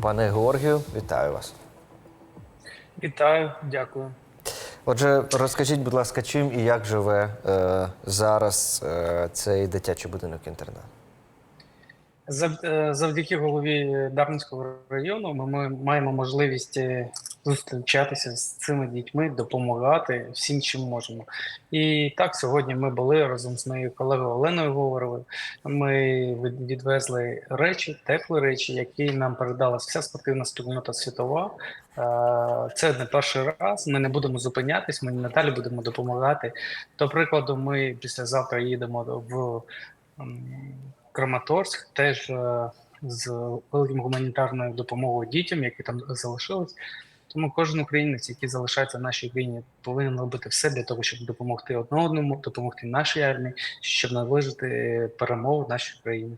Пане Георгію, вітаю вас. Вітаю, дякую. Отже, розкажіть, будь ласка, чим і як живе е, зараз е, цей дитячий будинок інтернат? Е, Завдяки голові Дарницького району ми маємо можливість е, зустрічатися з цими дітьми, допомагати всім, чим можемо. І так сьогодні ми були разом з моєю колегою Оленою Говоровою. Ми відвезли речі, теплі речі, які нам передала вся спортивна спільнота світова. Е, Це не перший раз. Ми не будемо зупинятись. Ми надалі будемо допомагати. До прикладу, ми післязавтра їдемо в Краматорськ, теж е, з великим гуманітарною допомогою дітям, які там залишились. Тому кожен українець, який залишається в нашій країні, повинен робити все для того, щоб допомогти одне одному, допомогти нашій армії, щоб наближити перемогу нашій країні.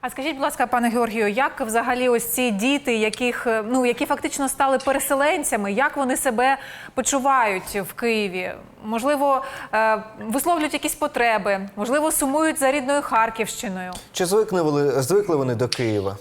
А скажіть, будь ласка, пане Георгію, як взагалі ось ці діти, яких е, ну які фактично стали переселенцями, як вони себе почувають в Києві? Можливо, е, висловлюють якісь потреби, можливо, сумують за рідною Харківщиною. Чи звикли вони, звикли вони до Києва?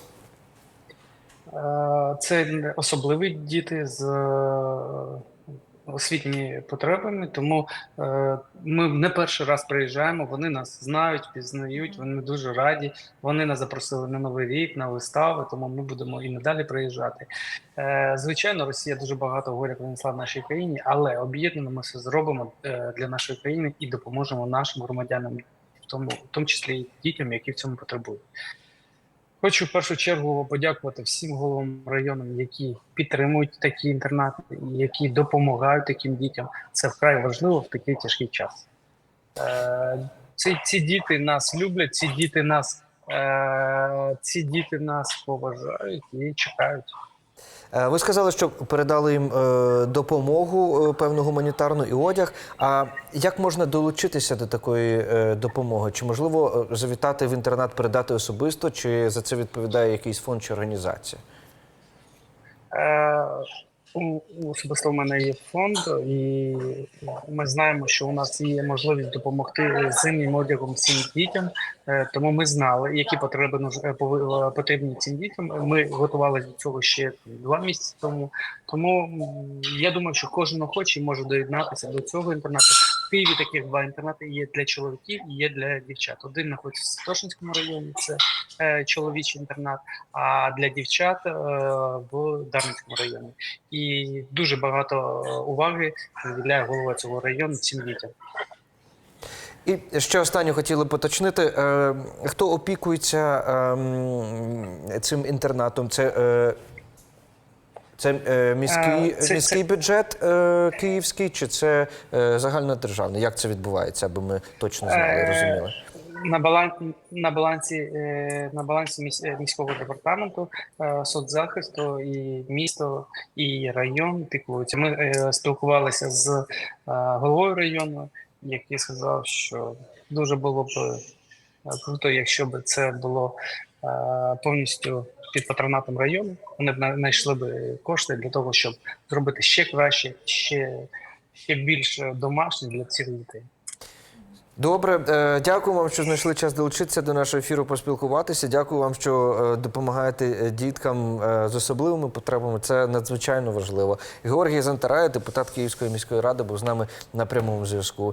Е, Це особливі діти з е, освітніми потребами, тому е, ми не перший раз приїжджаємо. Вони нас знають, пізнають. Вони дуже раді. Вони нас запросили на новий рік, на вистави, тому ми будемо і надалі приїжджати. Звичайно, Росія дуже багато горя принесла в нашій країні, але об'єднано ми все зробимо для нашої країни і допоможемо нашим громадянам, в тому, в тому числі і дітям, які в цьому потребують. Хочу в першу чергу подякувати всім головам районам, які підтримують такі інтернати, які допомагають таким дітям. Це вкрай важливо в такий тяжкий час. Е, ці, ці діти нас люблять, ці діти нас, е, ці діти нас поважають і чекають. Е, Ви сказали, що передали їм е, допомогу е, певну гуманітарну і одяг. А як можна долучитися до такої допомоги? Чи можливо завітати в інтернат, передати особисто, чи за це відповідає якийсь фонд чи організація? Особисто в мене є фонд, і ми знаємо, що у нас є можливість допомогти зимнім одягом цим дітям. Е, Тому ми знали, які потреби е, е, потрібні цим дітям. Ми готувалися до цього ще два місяці тому. Тому я думаю, що кожен охочий може доєднатися до цього інтернату. Києві таких два інтернати є для чоловіків і є для дівчат. Один знаходиться в Стошинському районі, це е, чоловічий інтернат, а для дівчат е, в Дарницькому районі. І дуже багато е, уваги приділяє голова цього району цим дітям. І ще останнє хотіли поточнити. Е, хто опікується ем, цим інтернатом? Це, е, це е, міський, Е, це- міський бюджет е, київський, чи це е, загальнодержавний? Як це відбувається, аби ми точно знали, Е, розуміли? На балансі на балансі е, на балансі міс- е, міського департаменту е, соцзахисту і місто і район піклуються. Ми е, спілкувалися з е, головою району, який сказав, що дуже було б е, круто, якщо б це було е, повністю під патронатом району. Вони б на- знайшли б кошти для того, щоб зробити ще краще, ще, ще більш домашнє для цих дітей. Добре, е, дякую вам, що знайшли час долучитися до нашого ефіру, поспілкуватися. Дякую вам, що е, допомагаєте е, діткам е, з особливими потребами. Це надзвичайно важливо. Георгій Зантарай, депутат Київської міської ради, був з нами на прямому зв'язку.